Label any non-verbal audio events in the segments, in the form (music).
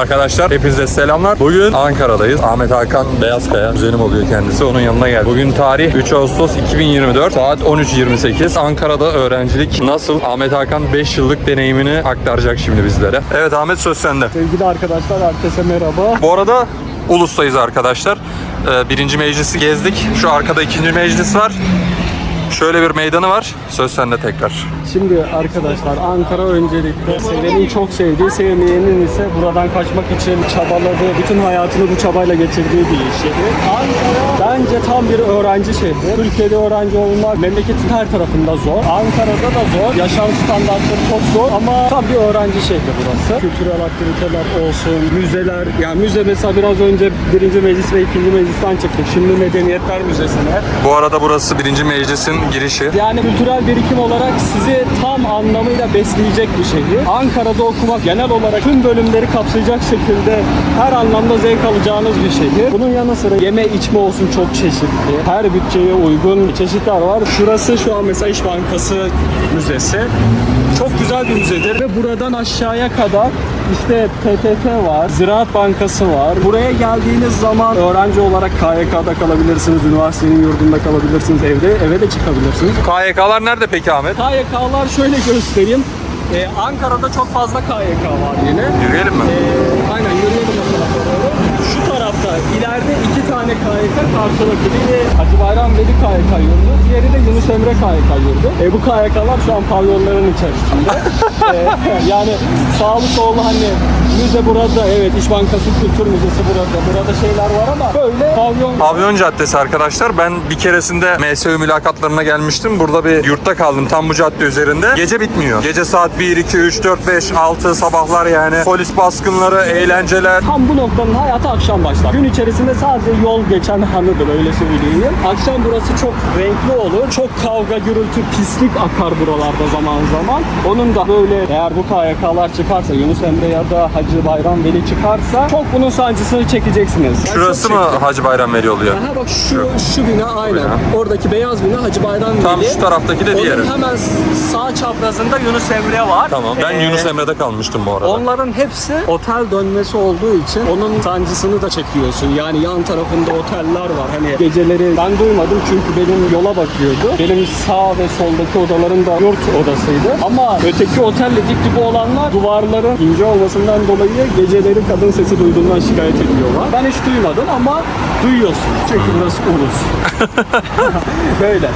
Arkadaşlar hepinize selamlar. Bugün Ankara'dayız. Ahmet Hakan Beyazkaya. Kuzenim oluyor kendisi. Onun yanına geldi. Bugün tarih 3 Ağustos 2024. Saat 13.28. Ankara'da öğrencilik nasıl? Ahmet Hakan 5 yıllık deneyimini aktaracak şimdi bizlere. Evet Ahmet söz sende. Sevgili arkadaşlar herkese merhaba. Bu arada Ulus'tayız arkadaşlar. Ee, birinci meclisi gezdik. Şu arkada ikinci meclis var. Şöyle bir meydanı var. Söz sende tekrar. Şimdi arkadaşlar Ankara öncelikle sevenin çok sevdiği, sevmeyenin ise buradan kaçmak için çabaladığı, bütün hayatını bu çabayla geçirdiği bir şehir. Ankara bence tam bir öğrenci şehri. Türkiye'de öğrenci olmak memleketin her tarafında zor. Ankara'da da zor. Yaşam standartları çok zor ama tam bir öğrenci şehri burası. Kültürel aktiviteler olsun, müzeler. Yani müze mesela biraz önce birinci meclis ve ikinci meclisten çıktık. Şimdi Medeniyetler Müzesi'ne. Bu arada burası birinci meclisin girişi. Yani kültürel birikim olarak sizi tam anlamıyla besleyecek bir şehir. Ankara'da okumak genel olarak tüm bölümleri kapsayacak şekilde her anlamda zevk alacağınız bir şehir. Bunun yanı sıra yeme içme olsun çok çeşitli. Her bütçeye uygun çeşitler var. Şurası şu an mesela İş Bankası Müzesi. Çok güzel bir müzedir ve buradan aşağıya kadar işte PTT var, Ziraat Bankası var. Buraya geldiğiniz zaman öğrenci olarak KYK'da kalabilirsiniz, üniversitenin yurdunda kalabilirsiniz, evde eve de çıkabilirsiniz. KYK'lar nerede peki Ahmet? KYK'lar şöyle göstereyim. Ee, Ankara'da çok fazla KYK var yine. Yürüyelim mi? Ee, aynen yürüyelim o tarafa doğru. Şu tarafta ileride iki tane KYK karşılıklı. Biri Hacı Bayram Veli KYK yurdu, diğeri de Yunus Emre KYK yurdu. E, bu KYK'lar şu an pavyonların içerisinde. (laughs) Ee, yani sağlı sollu hani müze burada, evet İş Bankası Kültür Müzesi burada. Burada şeyler var ama böyle pavyon Pavyon Caddesi arkadaşlar. Ben bir keresinde MSU mülakatlarına gelmiştim. Burada bir yurtta kaldım tam bu cadde üzerinde. Gece bitmiyor. Gece saat 1, 2, 3, 4, 5, 6 sabahlar yani. Polis baskınları, eğlenceler. Tam bu noktanın hayatı akşam başlar. Gün içerisinde sadece yol geçen hanıdır öyle söyleyeyim. Akşam burası çok renkli olur. Çok kavga, gürültü, pislik akar buralarda zaman zaman. Onun da böyle eğer bu KYK'lar çıkarsa, Yunus Emre ya da Hacı Bayram Veli çıkarsa çok bunun sancısını çekeceksiniz. Ben Şurası mı. Hacı Bayram Veli oluyor? Aha bak şu şu bina aynen. bina. Oradaki beyaz bina Hacı Bayram Veli. Tam şu taraftaki de diğeri. Onun hemen sağ çaprazında Yunus Emre var. Tamam. Ben Ee, Yunus Emre'de kalmıştım bu arada. Onların hepsi otel dönmesi olduğu için onun sancısını da çekiyorsun. Yani yan tarafında oteller var. Hani geceleri ben duymadım çünkü benim yola bakıyordu. Benim sağ ve soldaki odalarım da yurt odasıydı. Ama öteki otelle dip dibe olanlar duvarların ince olmasından dolayı geceleri kadın sesi duyduğundan şikayet ediyorlar. Ben hiç duymadım ama duyuyorsun. Çünkü burası ulus. (laughs) Böyle.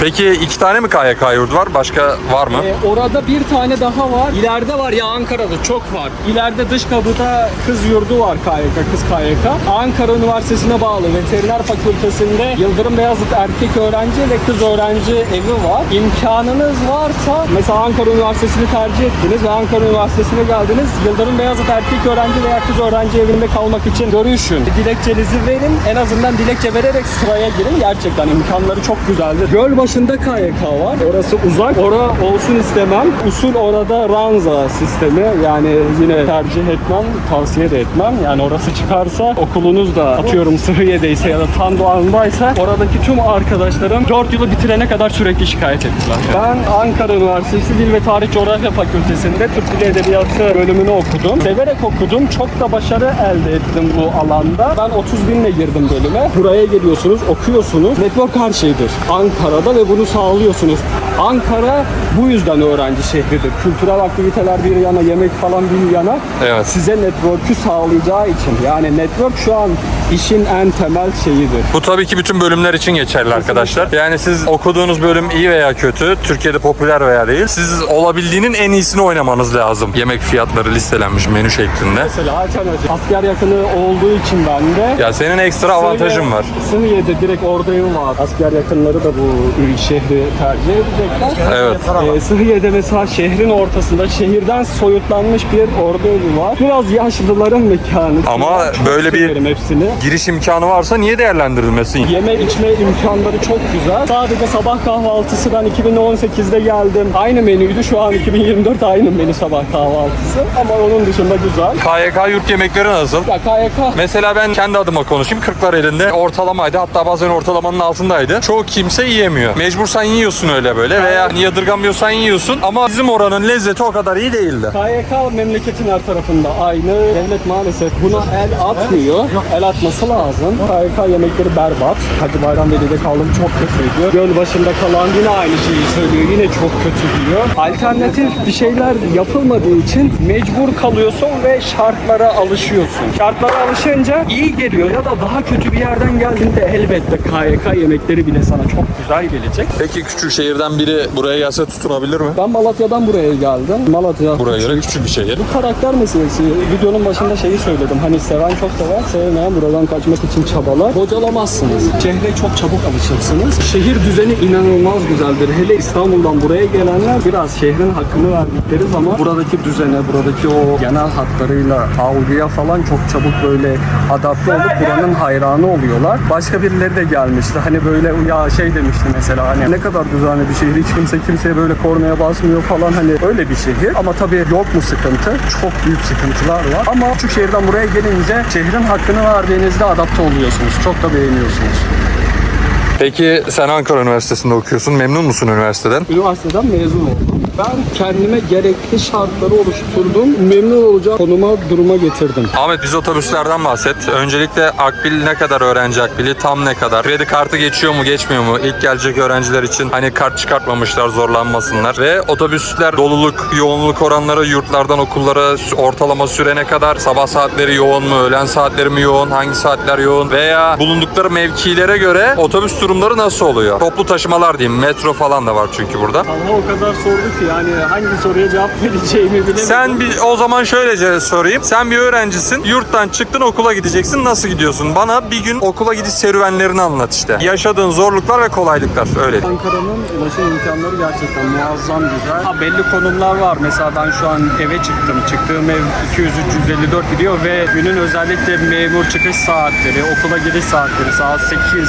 Peki iki tane mi KYK yurdu var? Başka var mı? Ee, orada bir tane daha var. İleride var ya Ankara'da çok var. İleride dış kapıda kız yurdu var KYK, kız KYK. Ankara Üniversitesi'ne bağlı veteriner fakültesinde Yıldırım Beyazıt erkek öğrenci ve kız öğrenci evi var. İmkanınız varsa mesela Ankara Üniversitesi'ni tercih ettiniz ve Ankara Üniversitesi'ne geldiniz. Yıldırım Beyazıt erkek öğrenci veya kız öğrenci evinde kalmak için görüşün. Dilekçenizi verin. En azından dilekçe vererek sıraya girin. Gerçekten imkanları çok güzeldir. Gölbaşı'nda KYK var. Orası uzak. Ora olsun istemem. Usul orada ranza sistemi. Yani yine tercih etmem, tavsiye de etmem. Yani orası çıkarsa okulunuz da atıyorum Sıhhiye'deyse ya da Tandoğan'daysa oradaki tüm arkadaşlarım 4 yılı bitirene kadar sürekli şikayet ettiler. Ben Ankara Üniversitesi Dil ve Tarih Coğrafya Fakültesi'nde Türk Dili Edebiyatı bölümünü okudum. Severek okudum. Çok da başarı elde ettim bu alanda. Ben 30 binle girdim bölüme. Buraya geliyorsunuz, okuyorsunuz. Network her şeydir. Ankara'da ve bunu sağlıyorsunuz. Ankara bu yüzden öğrenci şehridir. Kültürel aktiviteler bir yana, yemek falan bir yana Evet. size network'ü sağlayacağı için. Yani network şu an işin en temel şeyidir. Bu tabii ki bütün bölümler için geçerli arkadaşlar. Yani siz okuduğunuz bölüm iyi veya kötü, Türkiye'de popüler veya değil. Siz olabildiğinin en iyisini oynamanız lazım. Yemek fiyatları listelenmiş menü şeklinde. Mesela Hakan Hoca asker yakını olduğu için ben de Ya senin ekstra avantajın var. Sınıye'de direkt oradayım var. Asker yakınları da bu şehri tercih edecekler. Evet. Ee, Sıhhiye'de mesela şehrin ortasında şehirden soyutlanmış bir ordu var. Biraz yaşlıların mekanı. Ama çok böyle bir- severim hepsini. Giriş imkanı varsa niye değerlendirilmesin? Yeme içme imkanları çok güzel. Sadece sabah kahvaltısı ben 2018'de geldim. Aynı menüydü. Şu an 2024 aynı menü sabah kahvaltısı. Ama onun dışında güzel. KYK yurt yemekleri nasıl? Ya KYK Mesela ben kendi adıma konuşayım. Kırklar elinde ortalamaydı. Hatta bazen ortalamanın altındaydı. Çoğu kimse yiyemiyor. Mecbursan yiyorsun öyle böyle veya yadırgamıyorsan yiyorsun. Ama bizim oranın lezzeti o kadar iyi değildi. KYK memleketin her tarafında aynı. Devlet maalesef buna el atmıyor. El atması lazım. KYK yemekleri berbat. Hacı Bayram Veli'de kaldım çok kötüydü. Göl başında kalan yine aynı şeyi söylüyor. Yine çok kötü diyor. Alternatif bir şeyler yapılmadığı için mecbur kalıyorsun ve şartlara alışıyorsun. Şartlara alışınca iyi geliyor ya da daha kötü bir yerden geldiğinde elbette KYK yemekleri bile sana çok güzel gelecek. Peki küçük şehirden biri buraya gelse tutunabilir mi? Ben Malatya'dan buraya geldim. Malatya Buraya göre küçük bir şehir. Bu karakter meselesi. Videonun başında şeyi söyledim. Hani seven çok sever, sevmeyen buradan kaçmak için çabalar. Bocalamazsınız. Şehre çok çabuk alışırsınız. Şehir düzeni inanılmaz güzeldir. Hele İstanbul'dan buraya gelenler biraz şehrin hakkını verdikleri zaman buradaki düzene, buradaki o genel hatlarıyla algıya falan çok çabuk böyle adapte olup buranın hayranı oluyorlar. Başka birileri de gelmişti. Hani böyle ya şey demişti mesela hani ne kadar düzenli bir şehir. Hiç kimse kimseye böyle kornaya basmıyor falan hani öyle bir şehir. Ama tabii yok mu sıkıntı? Çok büyük sıkıntılar var. Ama küçük şehirden buraya gelince şehrin hakkını verdiğinizde adapte oluyorsunuz. Çok da beğeniyorsunuz. Peki sen Ankara Üniversitesi'nde okuyorsun. Memnun musun üniversiteden? Üniversiteden mezun oldum. Ben kendime gerekli şartları oluşturdum. Memnun olacağım konuma, duruma getirdim. Ahmet biz otobüslerden bahset. Öncelikle akbil ne kadar öğrenci akbili tam ne kadar? Kredi kartı geçiyor mu geçmiyor mu? İlk gelecek öğrenciler için hani kart çıkartmamışlar zorlanmasınlar. Ve otobüsler doluluk yoğunluk oranları yurtlardan okullara ortalama süre ne kadar? Sabah saatleri yoğun mu? Öğlen saatleri mi yoğun? Hangi saatler yoğun? Veya bulundukları mevkilere göre otobüs durumları nasıl oluyor? Toplu taşımalar diyeyim. Metro falan da var çünkü burada. Allah o kadar sordu ki yani hangi soruya cevap (laughs) vereceğimi bilemedim. Sen bir o zaman şöylece sorayım. Sen bir öğrencisin. Yurttan çıktın okula gideceksin. Nasıl gidiyorsun? Bana bir gün okula gidiş serüvenlerini anlat işte. Yaşadığın zorluklar ve kolaylıklar. Öyle. Ankara'nın ulaşım imkanları gerçekten muazzam güzel. Ha, belli konumlar var. Mesela ben şu an eve çıktım. Çıktığım ev 200-354 gidiyor ve günün özellikle memur çıkış saatleri, okula giriş saatleri saat 8,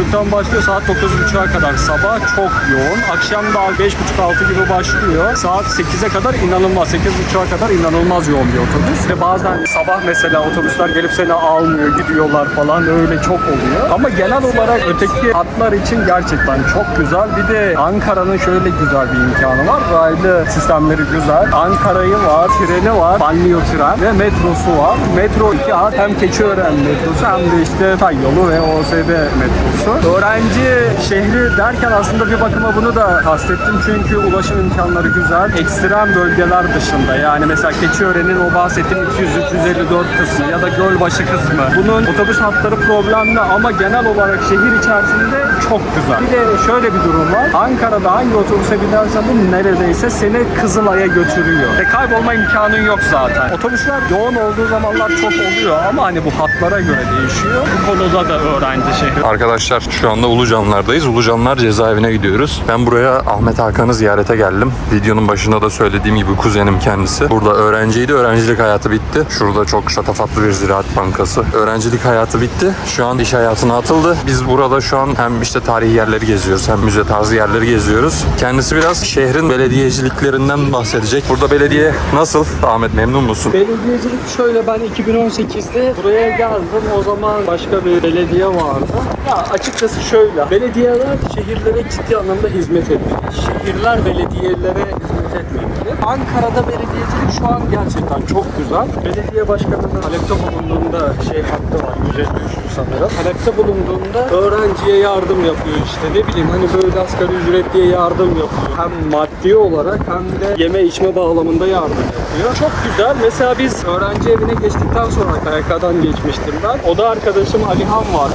7.30'dan başlıyor saat 9.30'a kadar. Sabah çok yoğun. Akşam da 5.30-6 gibi başlıyor. Saat 8'e kadar inanılmaz. 8.30'a kadar inanılmaz yoğun bir otobüs. Ve bazen sabah mesela otobüsler gelip seni almıyor, gidiyorlar falan öyle çok oluyor. Ama genel olarak öteki hatlar için gerçekten çok güzel. Bir de Ankara'nın şöyle güzel bir imkanı var. Raylı sistemleri güzel. Ankara'yı var, treni var, banliyö tren ve metrosu var. Metro iki hat hem Keçiören metrosu hem de işte Tay yolu ve OSB metrosu. Öğrenci şehri derken aslında bir bakıma bunu da kastettim çünkü ulaşım imkanları güzel. Ekstrem bölgeler dışında yani mesela Keçiören'in o bahsettiğim 200-354 kısmı ya da Gölbaşı kısmı. Bunun otobüs hatları problemli ama genel olarak şehir içerisinde çok güzel. Bir de şöyle bir durum var. Ankara'da hangi otobüse binersen bu neredeyse seni Kızılay'a götürüyor. Ve kaybolma imkanın yok zaten. Otobüsler yoğun olduğu zamanlar çok oluyor ama hani bu hatlara göre değişiyor. Bu konuda da öğrenci şehri. Arkadaşlar şu anda Ulucanlar'dayız. Ulucanlar cezaevine gidiyoruz. Ben buraya Ahmet Hakan'ı ziyarete geldim. Videonun başında da söylediğim gibi kuzenim kendisi. Burada öğrenciydi. Öğrencilik hayatı bitti. Şurada çok şatafatlı bir ziraat bankası. Öğrencilik hayatı bitti. Şu an iş hayatına atıldı. Biz burada şu an hem işte tarihi yerleri geziyoruz hem müze tarzı yerleri geziyoruz. Kendisi biraz şehrin belediyeciliklerinden bahsedecek. Burada belediye nasıl? Ahmet memnun musun? Belediyecilik şöyle ben 2018'de buraya geldim. O zaman başka bir belediye vardı. Ya açıkçası şöyle. Belediyeler şehirlere ciddi anlamda hizmet etmeli. Şehirler belediyelere hizmet etmeli. Ankara'da belediyecilik şu an gerçekten çok güzel. Belediye başkanının talepte bulunduğunda şey hakkı var. Ücret düşüyor sanırım. Talepte bulunduğunda öğrenciye yardım yapıyor işte. Ne bileyim hani böyle asgari ücret diye yardım yapıyor. Hem maddi olarak hem de yeme içme bağlamında yardım yapıyor. Çok güzel. Mesela biz öğrenci evine geçtikten sonra KYK'dan geçmiştim ben. Oda arkadaşım Alihan var.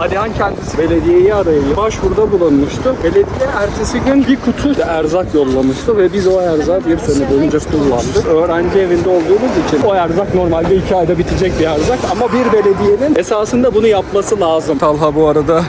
Alihan kendisi belediyeyi arayıp başvuruda bulunmuştu. Belediye ertesi gün bir kutu erzak yollamıştı ve biz o erzağı bir sene boyunca kullandık. Öğrenci evinde olduğumuz için o erzak normalde iki ayda bitecek bir erzak ama bir belediyenin esasında bunu yapması lazım. Talha bu arada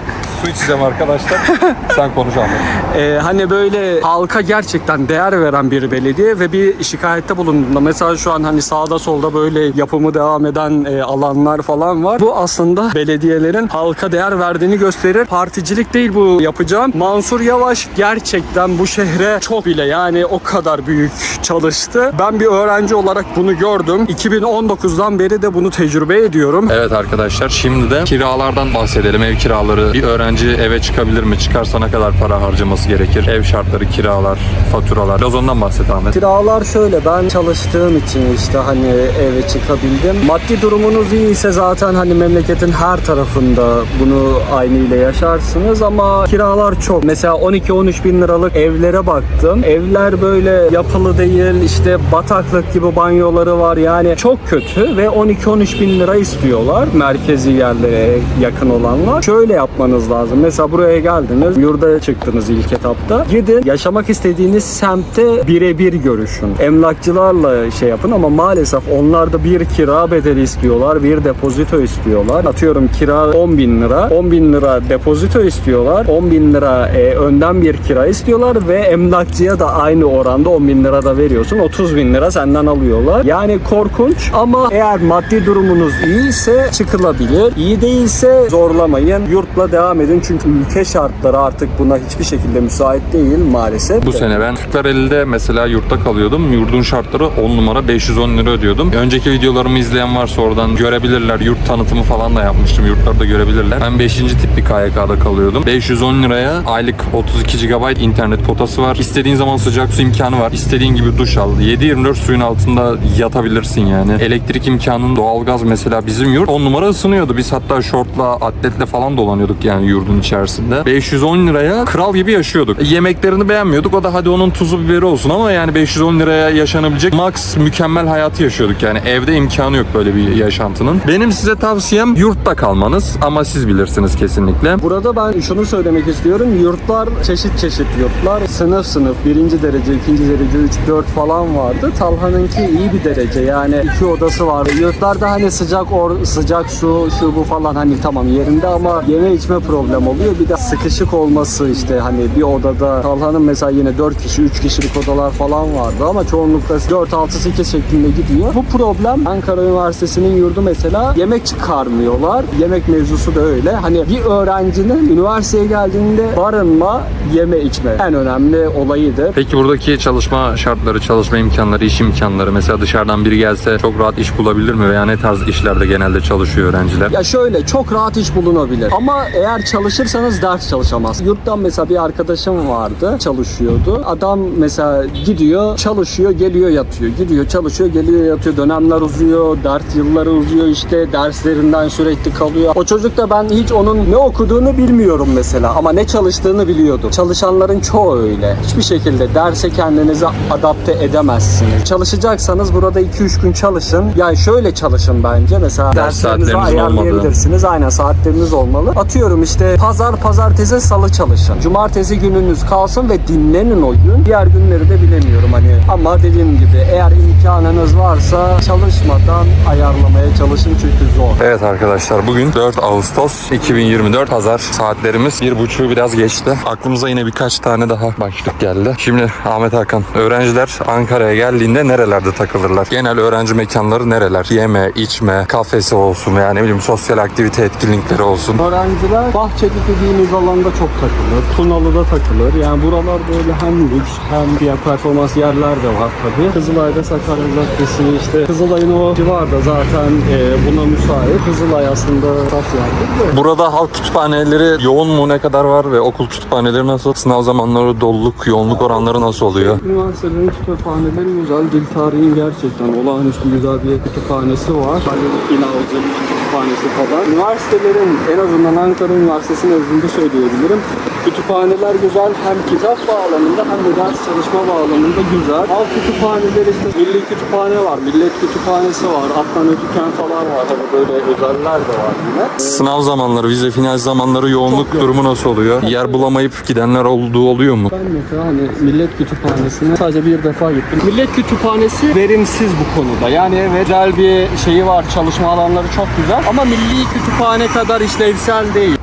su içeceğim arkadaşlar. (laughs) Sen konuş anlat. Ee, hani böyle halka gerçekten değer veren bir belediye ve bir şikayette bulunduğunda mesela şu an hani sağda solda böyle yapımı devam eden e, alanlar falan var. Bu aslında belediyelerin halka değer verdiğini gösterir. Particilik değil bu yapacağım. Mansur Yavaş gerçekten bu şehre çok bile yani o kadar büyük çalıştı. Ben bir öğrenci olarak bunu gördüm. 2019'dan beri de bunu tecrübe ediyorum. Evet arkadaşlar şimdi de kiralardan bahsedelim. Ev kiraları. Bir öğrenci eve çıkabilir mi? Çıkarsa ne kadar para harcaması gerekir? Ev şartları, kiralar, faturalar. Biraz ondan bahset Ahmet. Kiralar şöyle ben çalıştığım için işte hani eve çıkabildim. Maddi durumunuz iyi ise zaten hani memleketin her tarafında bunu aynı ile yaşarsınız ama kiralar çok. Mesela 12-13 bin liralık evlere baktım. Evler böyle yapılı değil işte bataklık gibi banyoları var yani çok kötü ve 12-13 bin lira istiyorlar merkezi yerlere yakın olanlar. Şöyle yapmanız lazım. Mesela buraya geldiniz, yurda çıktınız ilk etapta. Gidin yaşamak istediğiniz semte birebir görüşün. Emlakçılarla şey yapın ama maalesef onlar da bir kira bedeli istiyorlar, bir depozito istiyorlar. Atıyorum kira 10 bin lira, 10 bin lira depozito istiyorlar, 10 bin lira e, önden bir kira istiyorlar ve emlakçıya da aynı oranda 10 bin lira da veriyorsun. 30 bin lira senden alıyorlar. Yani korkunç ama eğer maddi durumunuz iyiyse çıkılabilir. İyi değilse zorlamayın. Yurtla devam edin çünkü ülke şartları artık buna hiçbir şekilde müsait değil maalesef. Bu sene ben Kırklareli'de mesela yurtta kalıyordum. Yurdun şartları 10 numara 510 lira ödüyordum. Önceki videolarımı izleyen varsa oradan görebilirler. Yurt tanıtımı falan da yapmıştım. Yurtlarda görebilirler. Ben 5. tip bir KYK'da kalıyordum. 510 liraya aylık 32 GB internet kotası var. İstediğin zaman sıcak su imkanı var. İstediğin gibi duş al. 7-24 suyun altında yatabilirsin yani. Elektrik imkanın doğalgaz mesela bizim yurt 10 numara ısınıyordu. Biz hatta şortla, atletle falan dolanıyorduk yani yurdun içerisinde. 510 liraya kral gibi yaşıyorduk. Yemeklerini beğenmiyorduk. O da hadi onun tuzu biberi olsun ama yani 510 liraya yaşanabilecek max mükemmel hayatı yaşıyorduk yani. Evde imkanı yok böyle bir yaşantının. Benim size tavsiyem yurtta kalmanız ama siz bilirsiniz kesinlikle. Burada ben şunu söylemek istiyorum. Yurtlar çeşit çeşit yurtlar. Sınıf sınıf. Birinci derece, ikinci derece, 3, 4 falan vardı. Talha'nınki iyi bir derece. Yani iki odası vardı. Yurtlarda hani sıcak or sıcak su, şu bu falan hani tamam yerinde ama yeme içme problem oluyor. Bir de sıkışık olması işte hani bir odada Talha'nın mesela yine 4 kişi, 3 kişilik odalar falan vardı ama çoğunlukla 4, 6, 8 şeklinde gidiyor. Bu problem Ankara Üniversitesi'nin yurdu mesela yemek çıkarmıyorlar. Yemek mevzusu da öyle. Hani bir öğrencinin üniversiteye geldiğinde barınma, yeme içme en önemli olayıdır. Peki buradaki çalışma şartları, çalışma imkanları, iş imkanları mesela dışarıdan biri gelse çok rahat iş bulabilir mi veya ne tarz işlerde genelde çalışıyor öğrenciler? Ya şöyle çok rahat iş bulunabilir. Ama eğer çalışırsanız ders çalışamaz. Yurttan mesela bir arkadaşım vardı çalışıyordu. Adam mesela gidiyor çalışıyor geliyor yatıyor. Gidiyor çalışıyor geliyor yatıyor. Dönemler uzuyor. Ders yılları uzuyor işte. Derslerinden sürekli kalıyor. O çocuk da ben hiç onun ne okuduğunu bilmiyorum mesela. Ama ne çalıştığını biliyordum. Çalışanların çoğu öyle. Hiçbir şekilde derse kendinizi adapte edemezsiniz. Çalışacaksanız burada 2-3 gün çalışın. Yani şöyle çalışın bence. Mesela Ders derslerinizi saatleriniz olmadı. ayarlayabilirsiniz. Aynen saatleriniz olmalı. Atıyorum işte pazar, pazartesi, salı çalışın. Cumartesi gününüz kalsın ve dinlenin o gün. Diğer günleri de bilemiyorum hani. Ama dediğim gibi eğer imkanınız varsa çalışmadan ayarlamaya çalışın çünkü zor. Evet arkadaşlar bugün 4 Ağustos 2024 pazar saatlerimiz bir buçuğu biraz geçti. Aklımıza yine birkaç tane daha başlık geldi. Şimdi Ahmet Hakan öğrenciler Ankara'ya geldiğinde nerelerde takılırlar? Genel öğrenci mekanları nereler? Yeme, içme, kafesi olsun veya ne bileyim sosyal aktivite etkinlikleri olsun. Öğrenciler Bahçeli dediğimiz alanda çok takılır. Tunalı'da takılır. Yani buralar böyle hem lüks hem fiyat performans yerler de var tabii. Kızılay'da Sakarya Caddesi işte Kızılay'ın o civarda zaten e, buna müsait. Kızılay aslında saf yerdir de. Burada halk kütüphaneleri yoğun mu ne kadar var ve okul kütüphaneleri nasıl? Sınav zamanları doluluk, yoğunluk oranları nasıl oluyor? Üniversitelerin kütüphaneleri güzel. Dil tarihin gerçekten olağanüstü güzel bir kütüphanesi var. Halil İnalcı kütüphanesi falan. Üniversitelerin en azından Ankara Üniversitesi nezdinde söyleyebilirim. Kütüphaneler güzel hem kitap bağlamında hem de ders çalışma bağlamında güzel. Alt kütüphaneler işte milli kütüphane var, millet kütüphanesi var, Adnan Ötüken falan var. Hani böyle özeller de var yine. Sınav zamanları, vize final zamanları yoğunluk Çok durumu nasıl oluyor? Yer bulamayıp gidenler olduğu oluyor mu? Ben mesela hani Millet Kütüphanesi'ne sadece bir defa gittim. Millet Kütüphanesi verimsiz bu konuda. Yani evet güzel bir şeyi var, çalışma alanları çok güzel ama Milli Kütüphane kadar işlevsel değil.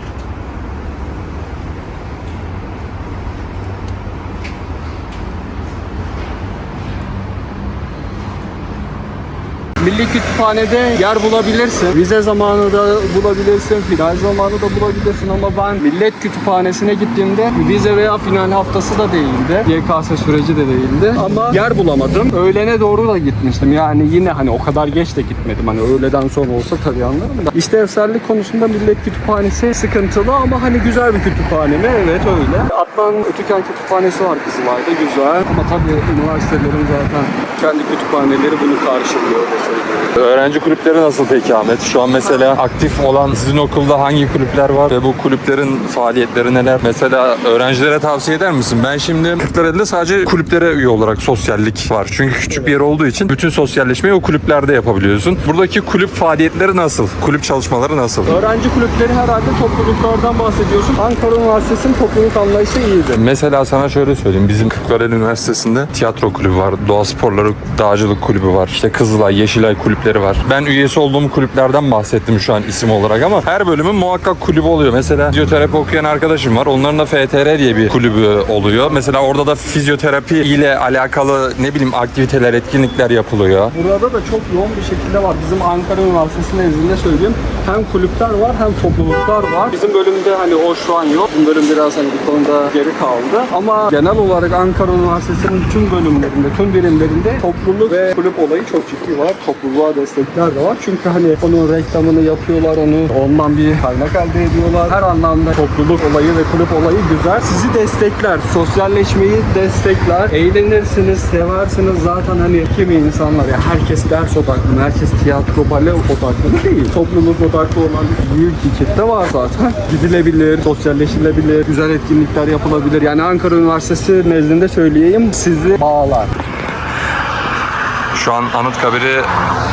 Milli Kütüphane'de yer bulabilirsin. Vize zamanı da bulabilirsin, final zamanı da bulabilirsin ama ben Millet Kütüphanesi'ne gittiğimde vize veya final haftası da değildi. YKS süreci de değildi ama yer bulamadım. Öğlene doğru da gitmiştim. Yani yine hani o kadar geç de gitmedim. Hani öğleden sonra olsa tabii anlarım da. İşlevsellik konusunda Millet Kütüphanesi sıkıntılı ama hani güzel bir kütüphane mi? Evet öyle. Atlan Ötüken Kütüphanesi var Kızılay'da güzel. Ama tabii üniversitelerin zaten kendi kütüphaneleri bunu karşılıyor söyleyeyim. Öğrenci kulüpleri nasıl peki Ahmet? Şu an mesela aktif olan sizin okulda hangi kulüpler var ve bu kulüplerin faaliyetleri neler? Mesela öğrencilere tavsiye eder misin? Ben şimdi Kırklareli'de sadece kulüplere üye olarak sosyallik var. Çünkü küçük bir yer olduğu için bütün sosyalleşmeyi o kulüplerde yapabiliyorsun. Buradaki kulüp faaliyetleri nasıl? Kulüp çalışmaları nasıl? Öğrenci kulüpleri herhalde topluluklardan bahsediyorsun. Ankara Üniversitesi'nin topluluk anlayışı iyidir. Mesela sana şöyle söyleyeyim. Bizim Kırklareli Üniversitesi'nde tiyatro kulübü var, doğa sporları, dağcılık kulübü var. İşte Kızılay, Yeşilay kulüpleri var. Ben üyesi olduğum kulüplerden bahsettim şu an isim olarak ama her bölümün muhakkak kulübü oluyor. Mesela fizyoterapi okuyan arkadaşım var. Onların da FTR diye bir kulübü oluyor. Mesela orada da fizyoterapi ile alakalı ne bileyim aktiviteler, etkinlikler yapılıyor. Burada da çok yoğun bir şekilde var. Bizim Ankara Üniversitesi nezdinde söyleyeyim. Hem kulüpler var hem topluluklar var. Bizim bölümde hani o şu an yok. Bizim bölüm biraz hani bu konuda geri kaldı. Ama genel olarak Ankara Üniversitesi'nin tüm bölümlerinde, tüm birimlerinde topluluk ve kulüp olayı çok ciddi var. Topluluğa destekler de var. Çünkü hani onun reklamını yapıyorlar, onu ondan bir kaynak elde ediyorlar. Her anlamda topluluk olayı ve kulüp olayı güzel. Sizi destekler, sosyalleşmeyi destekler. Eğlenirsiniz, seversiniz. Zaten hani kimi insanlar ya herkes ders odaklı, herkes tiyatro, bale odaklı değil. Topluluk odaklı olan büyük bir kitle var zaten. Gidilebilir, sosyalleşilebilir, güzel etkinlikler yapılabilir. Yani Ankara Üniversitesi nezdinde söyleyeyim sizi bağlar. Şu an Anıtkabir'i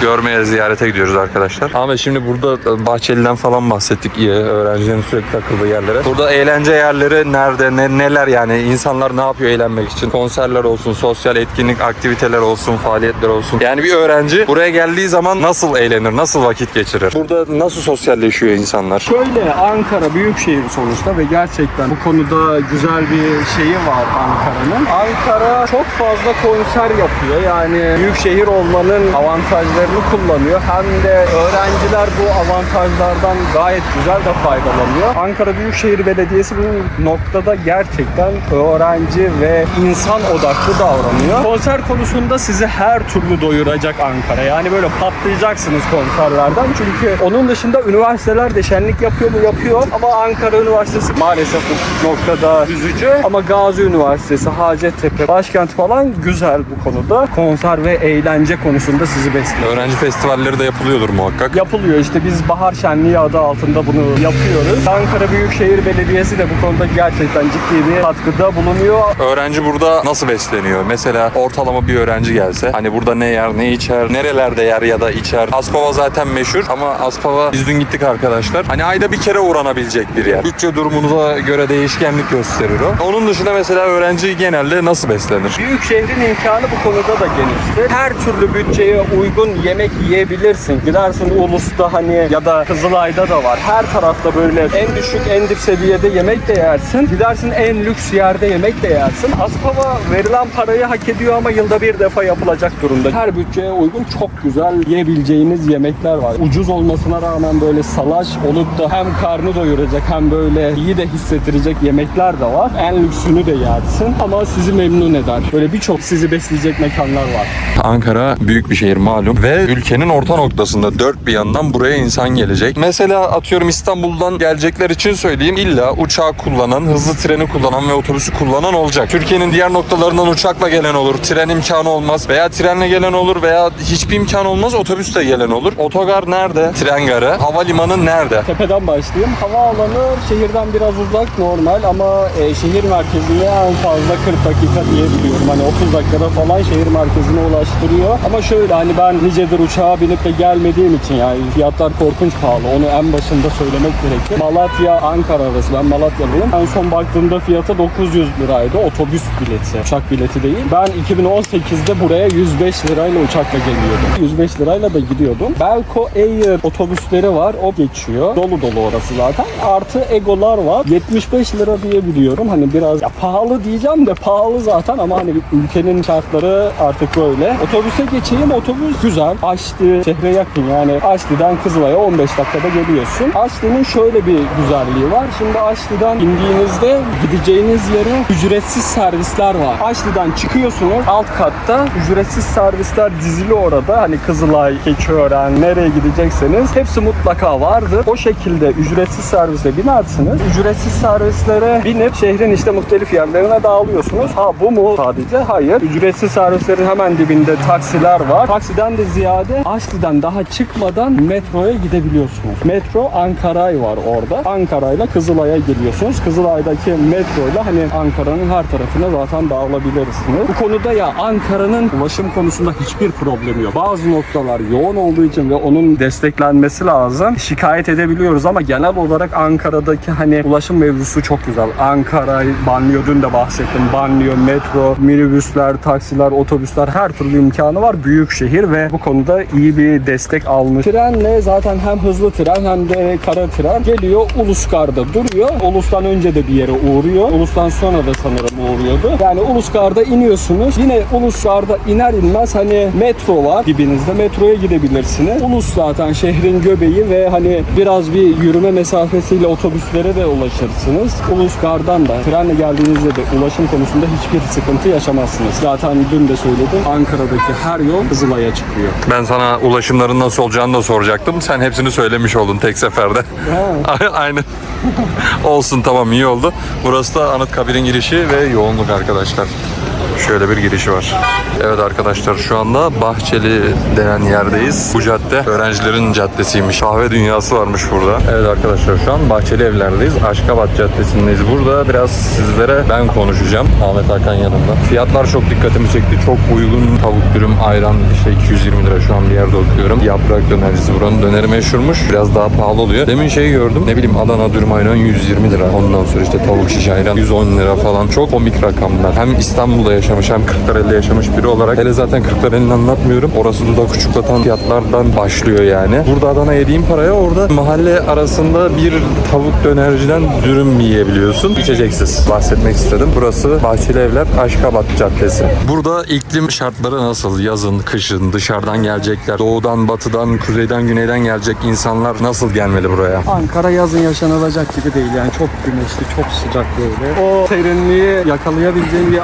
görmeye, ziyarete gidiyoruz arkadaşlar. Ama şimdi burada Bahçeli'den falan bahsettik iyi öğrencilerin sürekli takıldığı yerlere. Burada eğlence yerleri nerede, ne, neler yani insanlar ne yapıyor eğlenmek için? Konserler olsun, sosyal etkinlik, aktiviteler olsun, faaliyetler olsun. Yani bir öğrenci buraya geldiği zaman nasıl eğlenir, nasıl vakit geçirir? Burada nasıl sosyalleşiyor insanlar? Şöyle Ankara büyük şehir sonuçta ve gerçekten bu konuda güzel bir şeyi var Ankara'nın. Ankara çok fazla konser yapıyor. Yani büyük şehir olmanın avantajlarını kullanıyor. Hem de öğrenciler bu avantajlardan gayet güzel de faydalanıyor. Ankara Büyükşehir Belediyesi bu noktada gerçekten öğrenci ve insan odaklı davranıyor. Konser konusunda sizi her türlü doyuracak Ankara. Yani böyle patlayacaksınız konserlerden. Çünkü onun dışında üniversiteler de şenlik yapıyor mu? Yapıyor. Ama Ankara Üniversitesi maalesef bu noktada üzücü. Ama Gazi Üniversitesi, Hacettepe, Başkent falan güzel bu konuda. Konser ve eğlence konusunda sizi besliyor. Öğrenci festivalleri de yapılıyordur muhakkak. Yapılıyor işte biz Bahar Şenliği adı altında bunu yapıyoruz. Ankara Büyükşehir Belediyesi de bu konuda gerçekten ciddi bir katkıda bulunuyor. Öğrenci burada nasıl besleniyor? Mesela ortalama bir öğrenci gelse hani burada ne yer ne içer, nerelerde yer ya da içer. Aspava zaten meşhur ama Aspava biz dün gittik arkadaşlar. Hani ayda bir kere uğranabilecek bir yer. Bütçe durumunuza göre değişkenlik gösterir o. Onun dışında mesela öğrenci genelde nasıl beslenir? Büyük şehrin imkanı bu konuda da geniştir. Her türlü bütçeye uygun yemek yiyebilirsin. Gidersin Ulus'ta hani ya da Kızılay'da da var. Her tarafta böyle en düşük en dip seviyede yemek de yersin. Gidersin en lüks yerde yemek de yersin. Aspava verilen parayı hak ediyor ama yılda bir defa yapılacak durumda. Her bütçeye uygun çok güzel yiyebileceğiniz yemekler var. Ucuz olmasına rağmen böyle salaş olup da hem karnı doyuracak hem böyle iyi de hissettirecek yemekler de var. En lüksünü de yersin ama sizi memnun eder. Böyle birçok sizi besleyecek mekanlar var. Ankara büyük bir şehir malum ve ülkenin orta noktasında dört bir yandan buraya insan gelecek. Mesela atıyorum İstanbul'dan gelecekler için söyleyeyim illa uçağı kullanan, hızlı treni kullanan ve otobüsü kullanan olacak. Türkiye'nin diğer noktalarından uçakla gelen olur, tren imkanı olmaz veya trenle gelen olur veya hiçbir imkan olmaz otobüsle gelen olur. Otogar nerede? Tren garı. Havalimanı nerede? Tepeden başlayayım. Havaalanı şehirden biraz uzak normal ama e, şehir merkezine en fazla 40 dakika diyebiliyorum. Hani 30 dakikada falan şehir merkezine ulaştırıyor. Ama şöyle hani ben nicedir uçağa binip de gelmediğim için yani fiyatlar korkunç pahalı. Onu en başında söylemek gerekir. Malatya Ankara arası ben Malatyalıyım. En son baktığımda fiyatı 900 liraydı otobüs bileti. Uçak bileti değil. Ben 2018'de buraya 105 lirayla uçakla geliyordum. 105 lirayla da gidiyordum. Belko Air otobüsleri var. O geçiyor. Dolu dolu orası zaten. Artı Egolar var. 75 lira diye biliyorum. Hani biraz ya pahalı diyeceğim de pahalı zaten ama hani ülkenin şartları artık böyle. Otobüse geçeyim. Otobüs güzel. Açtı şehre yakın yani. Açlı'dan Kızılay'a 15 dakikada geliyorsun. Açlı'nın şöyle bir güzelliği var. Şimdi Açlı'dan indiğinizde gideceğiniz yere ücretsiz servisler var. Açlı'dan çıkıyorsunuz. Alt katta ücretsiz servisler dizili orada. Hani Kızılay, Keçiören nereye gidecekseniz hepsi mutlaka vardır. O şekilde ücretsiz servise binersiniz. Ücretsiz servislere binip şehrin işte muhtelif yerlerine dağılıyorsunuz. Ha bu mu sadece? Hayır. Ücretsiz servislerin hemen dibinde taksiler var. Taksiden de ziyade Açlı'dan daha çıkmadan metroya gidebiliyorsunuz. Metro Ankaray var orada. Ankara'yla Kızılay'a geliyorsunuz. Kızılay'daki metroyla hani Ankara'nın her tarafına zaten dağılabilirsiniz. Bu konuda ya Ankara'nın ulaşım konusunda hiçbir problemi yok. Bazı noktalar yoğun olduğu için ve onun desteklenmesi lazım. Şikayet edebiliyoruz ama genel olarak Ankara'daki hani ulaşım mevzusu çok güzel. Ankara, banliyö dün de bahsettim. Banliyö, metro, minibüsler, taksiler, otobüsler her türlü imkanı var. Büyük şehir ve bu konuda iyi bir destek almış. Trenle zaten hem hızlı tren hem de kara tren geliyor Uluskar'da duruyor. Ulus'tan önce de bir yere uğruyor. Ulus'tan sonra da sanırım uğruyordu. Yani Uluskar'da iniyorsunuz. Yine Uluskar'da iner inmez hani metro var dibinizde. Metroya gidebilirsiniz. Ulus zaten şehrin göbeği ve hani biraz bir yürüme mesafesiyle otobüslere de ulaşırsınız. Uluskar'dan da trenle geldiğinizde de ulaşım konusunda hiçbir sıkıntı yaşamazsınız. Zaten dün de söyledim. Ankara'daki her yol Kızılay'a çıkıyor. Ben sana ulaşımların nasıl olacağını da soracaktım. Sen hepsini söylemiş oldun tek seferde. (laughs) Aynen. Olsun tamam iyi oldu. Burası da Anıtkabir'in girişi ve yoğunluk arkadaşlar. Şöyle bir girişi var. Evet arkadaşlar şu anda Bahçeli denen yerdeyiz. Bu cadde öğrencilerin caddesiymiş. Kahve dünyası varmış burada. Evet arkadaşlar şu an Bahçeli evlerdeyiz. Aşkabat Caddesi'ndeyiz. Burada biraz sizlere ben konuşacağım. Ahmet Hakan yanımda. Fiyatlar çok dikkatimi çekti. Çok uygun tavuk dürüm, ayran işte 220 lira şu an bir yerde okuyorum. Yaprak dönercisi buranın döneri meşhurmuş. Biraz daha pahalı oluyor. Demin şeyi gördüm. Ne bileyim Adana dürüm ayran 120 lira. Ondan sonra işte tavuk şiş ayran 110 lira falan. Çok komik rakamlar. Hem İstanbul'da yaşamış hem Kırklareli'de yaşamış biri olarak. Hele zaten Kırklareli'ni anlatmıyorum. Orası dudak uçuklatan fiyatlardan başlıyor yani. Burada Adana yediğim paraya orada mahalle arasında bir tavuk dönerciden dürüm yiyebiliyorsun. İçeceksiz. Bahsetmek istedim. Burası Bahçeli Evler Aşkabat Caddesi. Burada iklim şartları nasıl? Yazın, kışın, dışarıdan gelecekler. Doğudan, batıdan, kuzeyden, güneyden gelecek insanlar nasıl gelmeli buraya? Ankara yazın yaşanılacak gibi değil yani çok güneşli, çok sıcak böyle. O serinliği yakalayabileceğin bir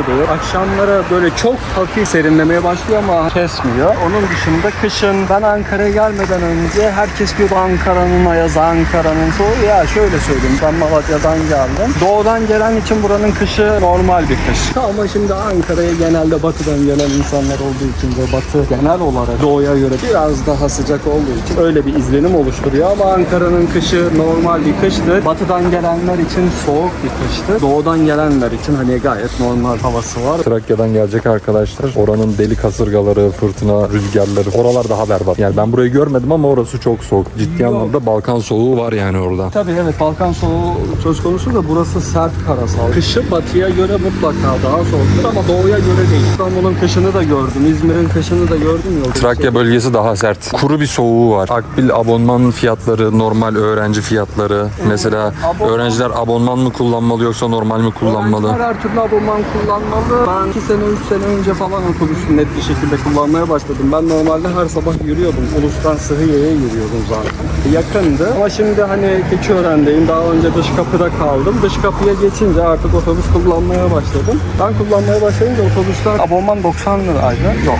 atmosferdi. Akşamlara böyle çok hafif serinlemeye başlıyor ama kesmiyor. Onun dışında kışın ben Ankara'ya gelmeden önce herkes bir Ankara'nın ayazı, Ankara'nın soğuğu. Ya şöyle söyleyeyim ben Malatya'dan geldim. Doğudan gelen için buranın kışı normal bir kış. Ama şimdi Ankara'ya genelde batıdan gelen insanlar olduğu için ve batı genel olarak doğuya göre biraz daha sıcak olduğu için öyle bir izlenim oluşturuyor ama Ankara'nın kışı normal bir kıştı. Batıdan gelenler için soğuk bir kıştı. Doğudan gelenler için hani gayet normal havası var. Trakya'dan gelecek arkadaşlar. Oranın deli kasırgaları, fırtına, rüzgarları. Oralar daha berbat. Yani ben burayı görmedim ama orası çok soğuk. Ciddi Yok. anlamda Balkan soğuğu var yani orada. Tabii evet Balkan soğuğu söz konusu da burası sert karasal. Kışı batıya göre mutlaka daha soğuktur ama doğuya göre değil. İstanbul'un kışını da gördüm, İzmir'in kışını da gördüm yolda. Trakya bölgesi daha sert. Kuru bir soğuğu var. Akbil abonman fiyatları, normal öğrenci fiyatları. Mesela Abonman- öğrenciler abonman mı kullanmalı yoksa normal mi kullanmalı? Öğrenciler her türlü abonman kullanmalı. Ben 2 sene 3 sene önce falan otobüsü net bir şekilde kullanmaya başladım. Ben normalde her sabah yürüyordum. Ulus'tan Sıhhiye'ye yürüyordum zaten. Yakındı ama şimdi hani Keçiören'deyim. Daha önce dış kapıda kaldım. Dış kapıya geçince artık otobüs kullanmaya başladım. Ben kullanmaya başlayınca otobüsler abonman 90 liraydı. Yok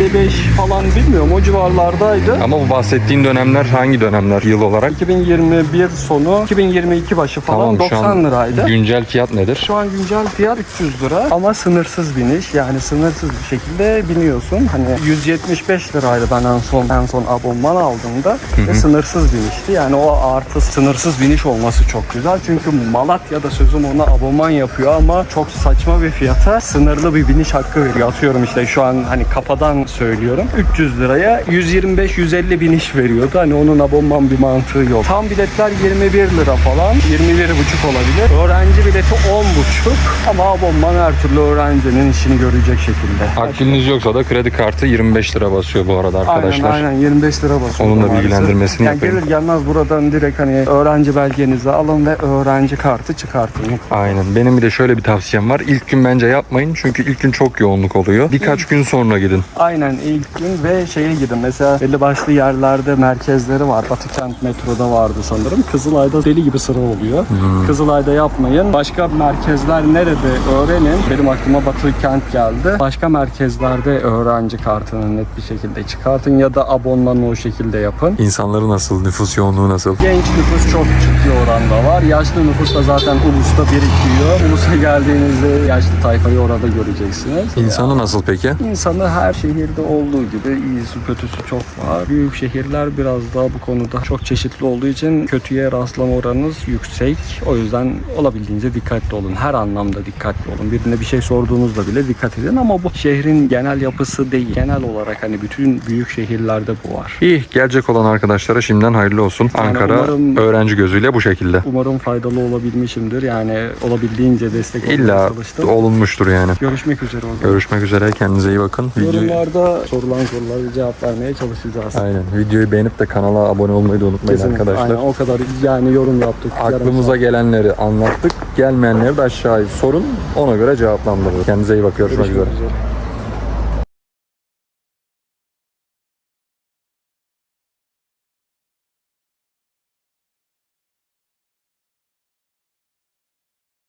55 falan bilmiyorum o civarlardaydı. Ama bu bahsettiğin dönemler hangi dönemler yıl olarak? 2021 sonu 2022 başı falan şu 90 an liraydı. güncel fiyat nedir? Şu an güncel fiyat 300 lira ama sınırsız biniş yani sınırsız bir şekilde biniyorsun. Hani 175 liraydı ben en son en son abonman aldığımda ve sınırsız binişti. Yani o artı sınırsız biniş olması çok güzel. Çünkü Malatya'da sözüm ona abonman yapıyor ama çok saçma bir fiyata sınırlı bir biniş hakkı veriyor. Atıyorum işte şu an hani kafadan söylüyorum. 300 liraya 125-150 biniş veriyordu. Hani onun abonman bir mantığı yok. Tam biletler 21 lira falan. 21,5 olabilir. Öğrenci bileti 10,5 ama abonman her türlü öğrencinin işini görecek şekilde. Aklınız yoksa da kredi kartı 25 lira basıyor bu arada arkadaşlar. Aynen aynen 25 lira basıyor. Onun da bilgilendirmesini yani yapayım. Gelir gelmez buradan direkt hani öğrenci belgenizi alın ve öğrenci kartı çıkartın. Aynen. Benim bir de şöyle bir tavsiyem var. İlk gün bence yapmayın çünkü ilk gün çok yoğunluk oluyor. Birkaç gün sonra gidin. Aynen ilk gün ve şeye gidin mesela belli başlı yerlerde merkezleri var. Batıkent metroda vardı sanırım. Kızılay'da deli gibi sıra oluyor. Kızılay'da yapmayın. Başka merkezler nerede öğrenin. Benim aklıma Batıkent geldi. Başka merkezlerde öğrenci kartını net bir şekilde çıkartın ya da abonmanı o şekilde yapın. İnsanları nasıl? Nüfus yoğunluğu nasıl? Genç nüfus çok ciddi oranda var. Yaşlı nüfus da zaten ulusta birikiyor. Ulusa geldiğinizde yaşlı tayfayı orada göreceksiniz. İnsanı nasıl peki? İnsanı her şehirde olduğu gibi iyisi kötüsü çok var. Büyük şehirler biraz daha bu konuda çok çeşitli olduğu için kötüye rastlama oranınız yüksek. O yüzden olabildiğince dikkatli olun. Her anlamda dikkatli olun. Birine bir şey sorduğunuzda bile dikkat edin ama bu şehrin genel yapısı değil. Genel olarak hani bütün büyük şehirlerde bu var. İyi. Gelecek olan arkadaşlara şimdiden hayırlı olsun. Yani Ankara umarım- öğrenci gözüyle bu şekilde. Umarım faydalı olabilmişimdir. Yani olabildiğince destek olmaya İlla çalıştım. olunmuştur yani. Görüşmek üzere o zaman. Görüşmek üzere. Kendinize iyi bakın. Yorumlarda sorulan sorulara cevap vermeye çalışacağız. Aynen. Videoyu beğenip de kanala abone olmayı da unutmayın Kesinlikle. arkadaşlar. Aynen o kadar yani yorum yaptık. Aklımıza gelenleri anlattık. Gelmeyenleri de aşağıya sorun. Ona göre cevaplandırırız. Kendinize iyi bakın. Görüşmek Görüşmek üzere. üzere.